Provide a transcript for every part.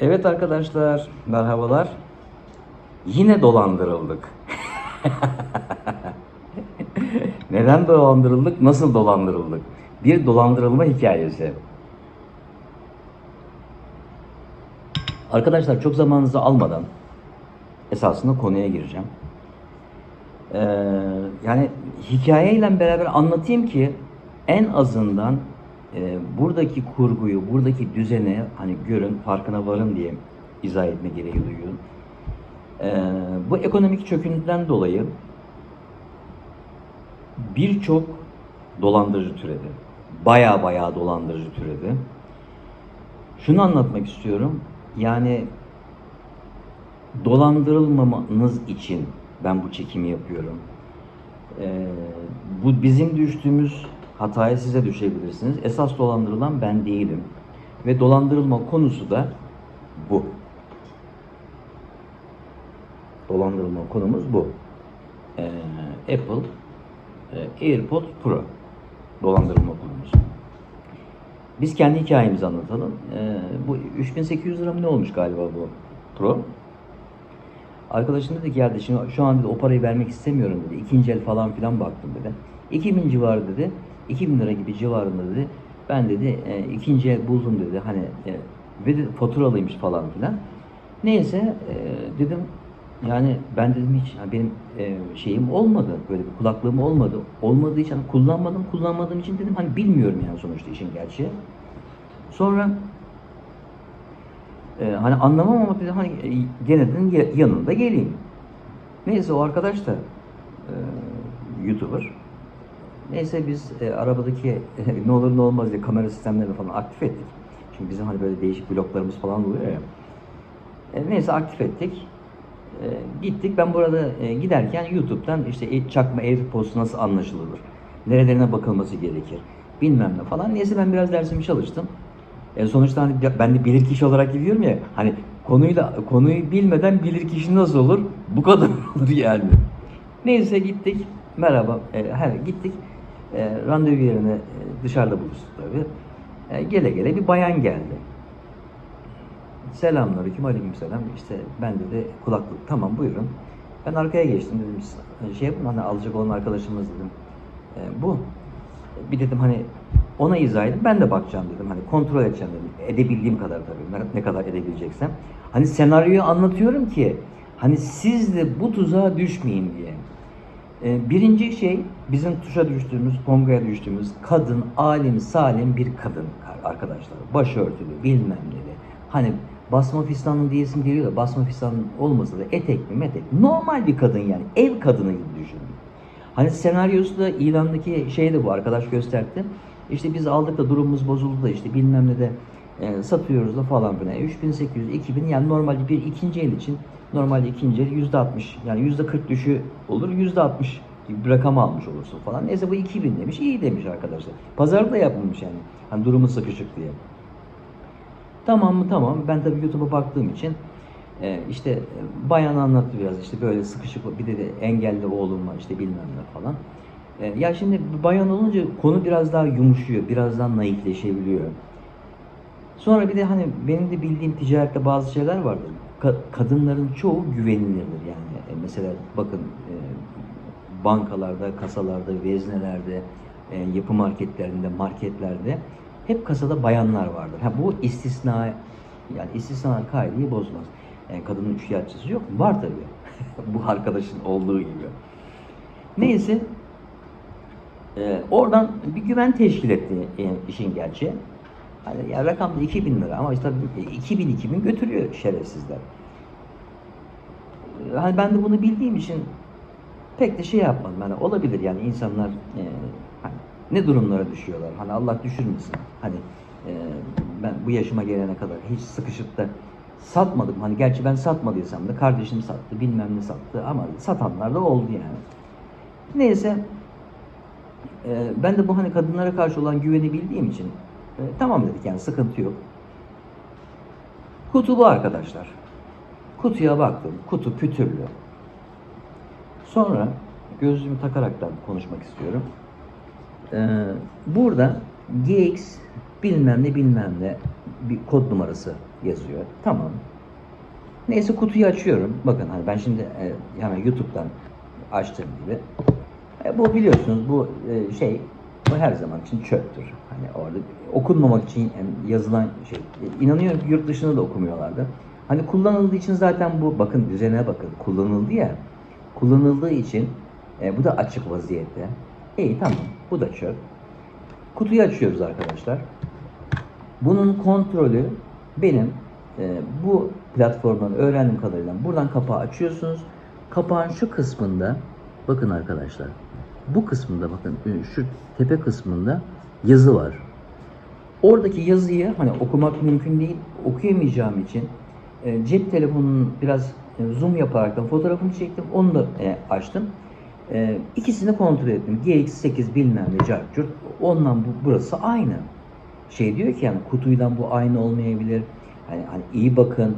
Evet arkadaşlar, merhabalar. Yine dolandırıldık. Neden dolandırıldık, nasıl dolandırıldık? Bir dolandırılma hikayesi. Arkadaşlar çok zamanınızı almadan esasında konuya gireceğim. Ee, yani hikayeyle beraber anlatayım ki en azından e, buradaki kurguyu, buradaki düzeni hani görün, farkına varın diye izah etme gereği duyuyorum. Ee, bu ekonomik çöküntüden dolayı birçok dolandırıcı türedi. Baya baya dolandırıcı türedi. Şunu anlatmak istiyorum. Yani dolandırılmamanız için ben bu çekimi yapıyorum. Ee, bu bizim düştüğümüz hataya size düşebilirsiniz. Esas dolandırılan ben değilim. Ve dolandırılma konusu da bu. Dolandırılma konumuz bu. Ee, Apple e, AirPods Pro dolandırılma konumuz. Biz kendi hikayemizi anlatalım. Ee, bu 3800 lira mı ne olmuş galiba bu Pro? Arkadaşım dedi ki ya şimdi şu an dedi o parayı vermek istemiyorum dedi. İkinci el falan filan baktım dedi. 2000 civarı dedi. 2000 lira gibi civarında dedi. Ben dedi e, ikinci el buldum dedi. Hani e, ve dedi, faturalıymış falan filan. Neyse e, dedim yani ben dedim hiç yani benim e, şeyim olmadı. Böyle bir kulaklığım olmadı. Olmadığı için hani kullanmadım. Kullanmadığım için dedim hani bilmiyorum yani sonuçta işin gerçeği. Sonra ee, hani anlamam ama hani e, dedim ya- yanında geleyim. Neyse o arkadaş da e, YouTuber. Neyse biz e, arabadaki ne olur ne olmaz diye kamera sistemlerini falan aktif ettik. Çünkü bizim hani böyle değişik bloklarımız falan oluyor ya. E, neyse aktif ettik. E, gittik. Ben burada e, giderken YouTube'dan işte e, çakma AirPods nasıl anlaşılır? Nerelerine bakılması gerekir? Bilmem ne falan. Neyse ben biraz dersimi çalıştım. E, sonuçta hani ben de bilir kişi olarak gidiyorum ya. Hani konuyu da konuyu bilmeden bilir kişi nasıl olur? Bu kadar olur yani. Neyse gittik. Merhaba. E, her gittik. E, randevu yerine e, dışarıda buluştuk tabii. E, gele gele bir bayan geldi. Selamünaleyküm, aleykümselam. İşte ben dedi kulaklık. Tamam buyurun. Ben arkaya geçtim dedim. "Siz Şey yapın hani alacak olan arkadaşımız dedim. "E, bu. Bir dedim hani ona izah edin. Ben de bakacağım dedim. Hani kontrol edeceğim dedim. Edebildiğim kadar tabii. Ne, ne kadar edebileceksem. Hani senaryoyu anlatıyorum ki hani siz de bu tuzağa düşmeyin diye. Ee, birinci şey bizim tuşa düştüğümüz, pongaya düştüğümüz kadın, alim, salim bir kadın arkadaşlar. Başörtülü, bilmem neli. Hani basma fistanlı diyesim geliyor da basma fistanlı olmasa da etek mi metek. Normal bir kadın yani. Ev kadını gibi düşünün. Hani senaryosu da ilandaki şey de bu arkadaş gösterdi. İşte biz aldık da durumumuz bozuldu da işte bilmem ne de e, satıyoruz da falan filan. 3800, 2000 yani normalde bir ikinci el için normalde ikinci el yüzde 60 yani yüzde 40 düşü olur yüzde 60 gibi bir rakam almış olursun falan. Neyse bu 2000 demiş iyi demiş arkadaşlar. Pazarda yapılmış yani. Hani durumu sıkışık diye. Tamam mı tamam. Ben tabii YouTube'a baktığım için e, işte bayan anlattı biraz işte böyle sıkışık bir de, de engelli oğlum var işte bilmem ne falan. E, ya şimdi bayan olunca konu biraz daha yumuşuyor, biraz daha naifleşebiliyor. Sonra bir de hani benim de bildiğim ticarette bazı şeyler vardır. Ka- kadınların çoğu güvenilirdir yani. E, mesela bakın e, bankalarda, kasalarda, veznelerde, e, yapı marketlerinde, marketlerde hep kasada bayanlar vardır. Ha bu istisna yani istisna kaideyi bozmaz. Yani kadının üçkağıtçısı yok mu? Var tabii. bu arkadaşın olduğu gibi. Neyse ee, oradan bir güven teşkil etti e, işin gerçeği. Hani ya rakam da 2000 lira ama işte tabii 2000 2000 götürüyor şerefsizler. Ee, Hani ben de bunu bildiğim için pek de şey yapmadım. Hani olabilir yani insanlar e, hani ne durumlara düşüyorlar. Hani Allah düşürmesin. Hani e, ben bu yaşıma gelene kadar hiç sıkışıp da satmadım. Hani gerçi ben satmadıysam da kardeşim sattı, bilmem ne sattı ama satanlar da oldu yani. Neyse ee, ben de bu hani kadınlara karşı olan güveni bildiğim için e, tamam dedik yani sıkıntı yok. Kutu bu arkadaşlar. Kutuya baktım. Kutu pütürlü. Sonra gözlüğümü takaraktan konuşmak istiyorum. Ee, burada GX bilmem ne bilmem ne bir kod numarası yazıyor. Tamam. Neyse kutuyu açıyorum. Bakın hani ben şimdi e, hemen YouTube'dan açtığım gibi. E, bu biliyorsunuz bu e, şey bu her zaman için çöptür. Hani orada okunmamak için yazılan şey. E, inanıyorum yurt dışında da okumuyorlardı. Hani kullanıldığı için zaten bu bakın üzerine bakın kullanıldı ya. Kullanıldığı için e, bu da açık vaziyette. İyi tamam bu da çöp. Kutuyu açıyoruz arkadaşlar. Bunun kontrolü benim e, bu platformdan öğrendiğim kadarıyla buradan kapağı açıyorsunuz. Kapağın şu kısmında bakın arkadaşlar. Bu kısmında bakın e, şu tepe kısmında yazı var. Oradaki yazıyı hani okumak mümkün değil. Okuyamayacağım için e, cep telefonunun biraz e, zoom yaparak fotoğrafını çektim. Onu da e, açtım. E, ikisini kontrol ettim. GX8 bilmem ne cart. Ondan bu, burası aynı. Şey diyor ki yani kutuyla bu aynı olmayabilir. Hani, hani iyi bakın.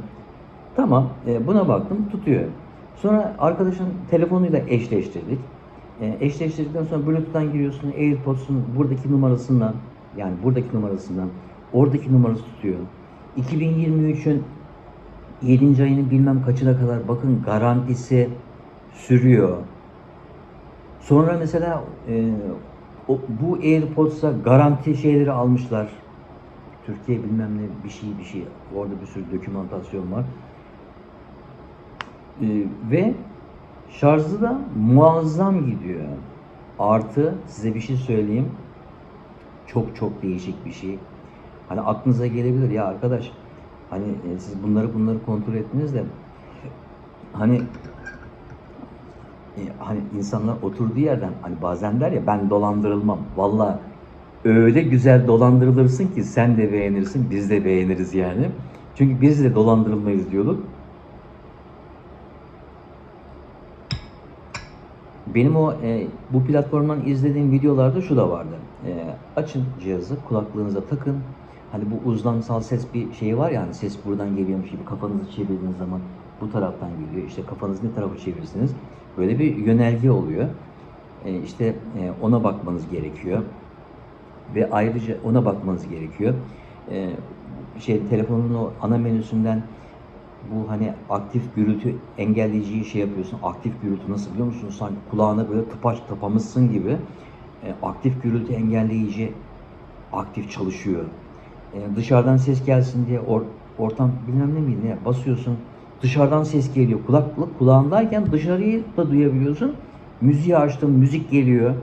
Tamam e, buna baktım tutuyor. Sonra arkadaşın telefonuyla eşleştirdik. E, eşleştirdikten sonra Bluetooth'tan giriyorsun. AirPods'un buradaki numarasından yani buradaki numarasından oradaki numarası tutuyor. 2023'ün 7. ayının bilmem kaçına kadar bakın garantisi sürüyor. Sonra mesela e, o, bu AirPods'a garanti şeyleri almışlar. Türkiye bilmem ne bir şey bir şey. Orada bir sürü dokümantasyon var. E, ve şarjı da muazzam gidiyor. Artı size bir şey söyleyeyim. Çok çok değişik bir şey. Hani aklınıza gelebilir ya arkadaş hani e, siz bunları bunları kontrol ettiniz de hani e, hani insanlar oturduğu yerden hani bazen der ya ben dolandırılmam. Valla öyle güzel dolandırılırsın ki sen de beğenirsin biz de beğeniriz yani. Çünkü biz de dolandırılmayız diyorduk. Benim o e, bu platformdan izlediğim videolarda şu da vardı. E, açın cihazı, kulaklığınıza takın. Hani bu uzlamsal ses bir şeyi var ya hani ses buradan geliyormuş gibi kafanızı çevirdiğiniz zaman bu taraftan geliyor. İşte kafanızı ne tarafa çevirirsiniz böyle bir yönerge oluyor. E, işte e, ona bakmanız gerekiyor. Ve ayrıca ona bakmanız gerekiyor. E, şey telefonun o ana menüsünden bu hani aktif gürültü engelleyiciyi şey yapıyorsun. Aktif gürültü nasıl biliyor musun? Sanki kulağına böyle tıpaç tıpamışsın gibi. E, aktif gürültü engelleyici aktif çalışıyor. E, dışarıdan ses gelsin diye or, ortam bilmem ne miydi ne basıyorsun. Dışarıdan ses geliyor. Kulaklık kulağındayken dışarıyı da duyabiliyorsun. Müziği açtım, müzik geliyor.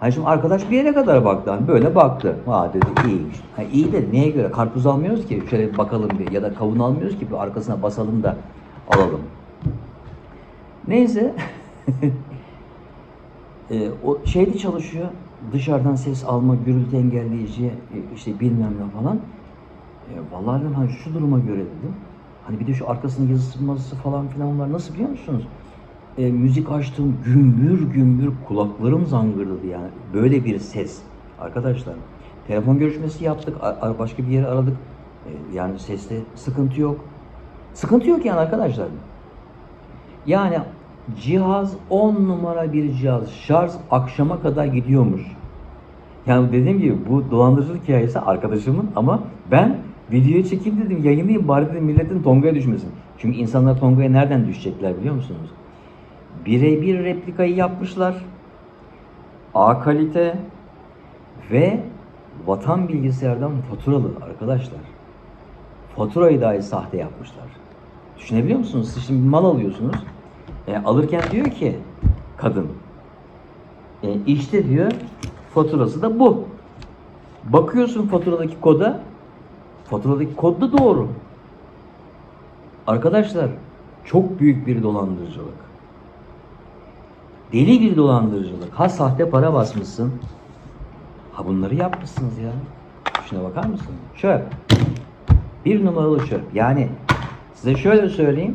Hani şimdi arkadaş bir yere kadar baktı. Hani böyle baktı. Ha dedi iyiymiş. Ha, iyi de neye göre? Karpuz almıyoruz ki. Şöyle bir bakalım bir. Ya da kavun almıyoruz ki bir arkasına basalım da alalım. Neyse. e, o şeyde çalışıyor. Dışarıdan ses alma, gürültü engelleyici, e, işte bilmem ne falan. E, vallahi dedim hani şu duruma göre dedim. Hani bir de şu arkasının yazısı mazısı falan filan var. Nasıl biliyor musunuz? E, müzik açtım gümbür gümbür kulaklarım zangırdadı yani. Böyle bir ses. Arkadaşlar telefon görüşmesi yaptık. Başka bir yere aradık. E, yani seste sıkıntı yok. Sıkıntı yok yani arkadaşlar. Yani cihaz 10 numara bir cihaz. Şarj akşama kadar gidiyormuş. Yani dediğim gibi bu dolandırıcılık hikayesi arkadaşımın ama ben videoyu çekeyim dedim yayınlayayım bari dedim milletin Tonga'ya düşmesin. Çünkü insanlar Tonga'ya nereden düşecekler biliyor musunuz? Birebir replikayı yapmışlar. A kalite ve vatan bilgisayardan faturalı arkadaşlar. Faturayı dahi sahte yapmışlar. Düşünebiliyor musunuz? Siz şimdi bir mal alıyorsunuz. E, alırken diyor ki kadın e, işte diyor faturası da bu. Bakıyorsun faturadaki koda faturadaki kod da doğru. Arkadaşlar çok büyük bir dolandırıcılık. Deli bir dolandırıcılık. Ha sahte para basmışsın. Ha bunları yapmışsınız ya. Şuna bakar mısın? Çöp. Bir numaralı çöp. Yani size şöyle söyleyeyim.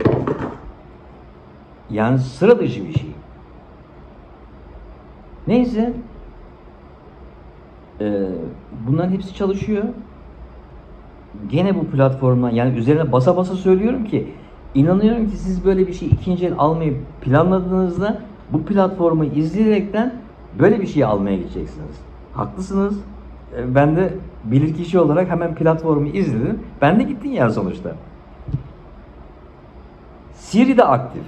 Yani sıra dışı bir şey. Neyse. Ee, bunların hepsi çalışıyor. Gene bu platformdan yani üzerine basa basa söylüyorum ki inanıyorum ki siz böyle bir şey ikinci el almayı planladığınızda bu platformu izleyerekten böyle bir şey almaya gideceksiniz. Haklısınız. E, Ben de bilirkişi olarak hemen platformu izledim. Ben de gittin ya sonuçta. Siri de aktif.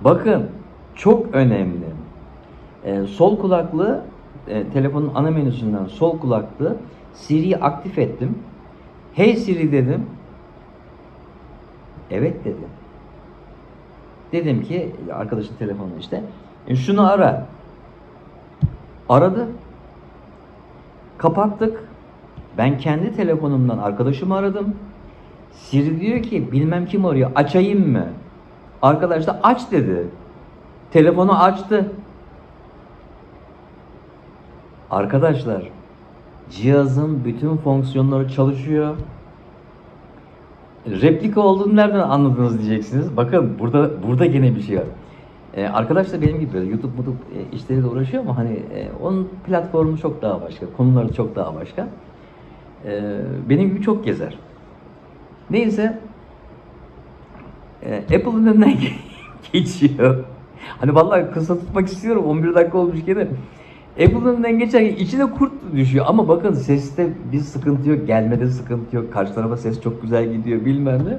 Bakın çok önemli. Ee, sol kulaklığı e, telefonun ana menüsünden sol kulaklığı Siri'yi aktif ettim. Hey Siri dedim. Evet dedi. Dedim ki arkadaşın telefonu işte. "E, şunu ara. Aradı. Kapattık. Ben kendi telefonumdan arkadaşımı aradım. Siri diyor ki bilmem kim arıyor açayım mı? Arkadaş da aç dedi. Telefonu açtı. Arkadaşlar cihazın bütün fonksiyonları çalışıyor. Replika olduğunu nereden anladınız diyeceksiniz. Bakın burada burada gene bir şey var. Ee, arkadaş da benim gibi YouTube mutup e, işleriyle uğraşıyor ama hani e, onun platformu çok daha başka, konuları çok daha başka. Ee, benim gibi çok gezer. Neyse e, Apple'ın önünden geçiyor. Hani vallahi kısa tutmak istiyorum 11 dakika olmuş gene. Apple'ın önünden geçerken içine kurt düşüyor ama bakın seste bir sıkıntı yok, gelmede sıkıntı yok, karşı tarafa ses çok güzel gidiyor bilmem ne.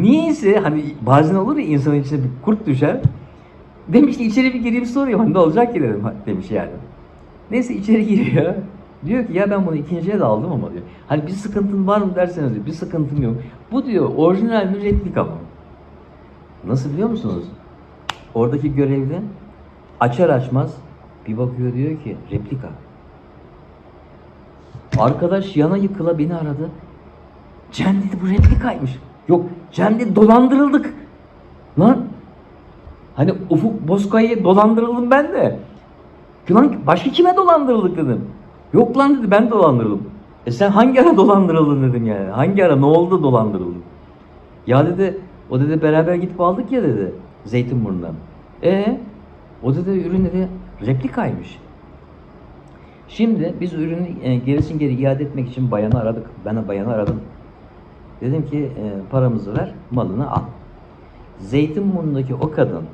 Niyeyse hani bazen olur ya insanın içine bir kurt düşer. Demiş ki içeri bir gireyim sorayım hani ne olacak ki dedim demiş yani. Neyse içeri giriyor. Diyor ki ya ben bunu ikinciye de aldım ama diyor. Hani bir sıkıntın var mı derseniz diyor bir sıkıntım yok. Bu diyor orijinal mi replika mı? Nasıl biliyor musunuz? Oradaki görevli açar açmaz bir bakıyor diyor ki replika. Arkadaş yana yıkıla beni aradı. Cem dedi bu replikaymış. Yok Cem dedi dolandırıldık. Lan hani Ufuk Bozkaya'ya dolandırıldım ben de. Lan başka kime dolandırıldık dedim. Yok lan dedi ben dolandırıldım. E sen hangi ara dolandırıldın dedim yani. Hangi ara ne oldu dolandırıldın? Ya dedi o dedi beraber gidip aldık ya dedi Zeytinburnu'ndan. E o dedi ürün dedi replikaymış. Şimdi biz ürünü e, gerisin geri iade etmek için bayanı aradık. Ben bayanı aradım. Dedim ki e, paramızı ver, malını al. Zeytinburnu'ndaki o kadın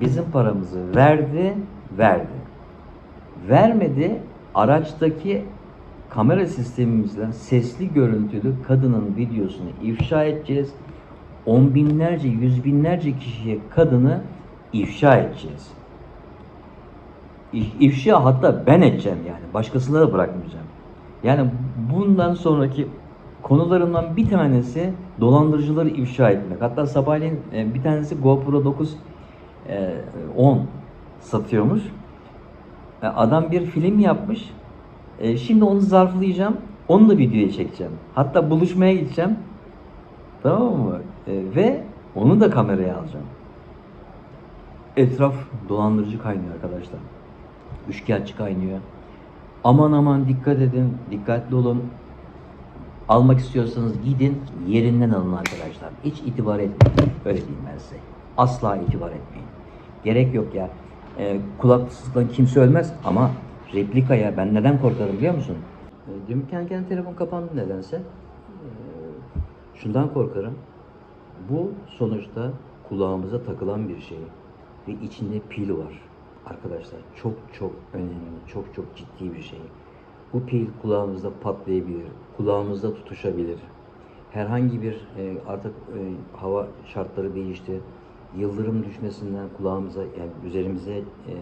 bizim paramızı verdi, verdi. Vermedi, araçtaki kamera sistemimizden sesli görüntülü kadının videosunu ifşa edeceğiz. On binlerce, yüz binlerce kişiye kadını ifşa edeceğiz. İf- İfşa hatta ben edeceğim yani. Başkasına da bırakmayacağım. Yani bundan sonraki konularımdan bir tanesi dolandırıcıları ifşa etmek. Hatta sabahleyin e, bir tanesi GoPro 9 e, 10 satıyormuş. E, Adam bir film yapmış. E, Şimdi onu zarflayacağım. Onu da videoya çekeceğim. Hatta buluşmaya gideceğim. Tamam mı? E, Ve onu da kameraya alacağım. Etraf dolandırıcı kaynıyor arkadaşlar. Üçkağıtçı kaynıyor. Aman aman dikkat edin, dikkatli olun. Almak istiyorsanız gidin yerinden alın arkadaşlar. Hiç itibar etmeyin. Öyle diyeyim ben size. Asla itibar etmeyin. Gerek yok ya. Ee, kulaksızlıktan kimse ölmez ama replikaya ben neden korkarım biliyor musun? Ee, dün kendi kendine telefon kapandı nedense. Ee, şundan korkarım. Bu sonuçta kulağımıza takılan bir şey ve içinde pil var. Arkadaşlar çok çok önemli, çok çok ciddi bir şey. Bu pil kulağımızda patlayabilir, kulağımızda tutuşabilir. Herhangi bir e, artık e, hava şartları değişti. Yıldırım düşmesinden kulağımıza yani üzerimize e,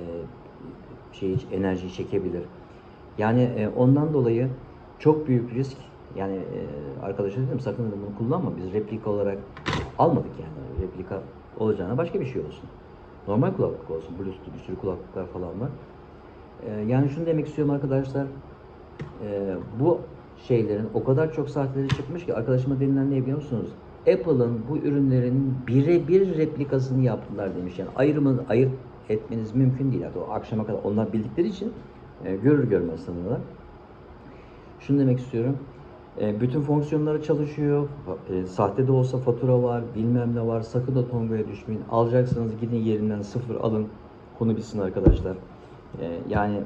şey enerji çekebilir. Yani ondan dolayı çok büyük risk. Yani arkadaşlar dedim sakın bunu kullanma. Biz replika olarak almadık yani. Replika olacağına başka bir şey olsun. Normal kulaklık olsun. Bluetooth bir sürü kulaklıklar falan var. E, yani şunu demek istiyorum arkadaşlar. E, bu şeylerin o kadar çok saatleri çıkmış ki arkadaşıma denilen ne biliyor musunuz? Apple'ın bu ürünlerin birebir replikasını yaptılar demiş. Yani ayrımı ayırt etmeniz mümkün değil. Hatta o akşama kadar onlar bildikleri için e, görür görmez sanıyorlar. Şunu demek istiyorum. E, bütün fonksiyonları çalışıyor. E, sahte de olsa fatura var, bilmem ne var. Sakın da Tonga'ya düşmeyin. Alacaksanız gidin yerinden sıfır alın. Konu bitsin arkadaşlar. E, yani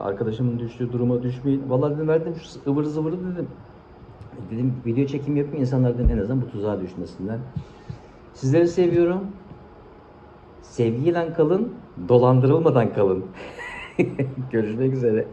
arkadaşımın düştüğü duruma düşmeyin. Vallahi dedim verdim şu ıvır zıvırı dedim. Dedim video çekim yapayım insanlar dedim en azından bu tuzağa düşmesinler. Sizleri seviyorum. Sevgiyle kalın, dolandırılmadan kalın. Görüşmek üzere.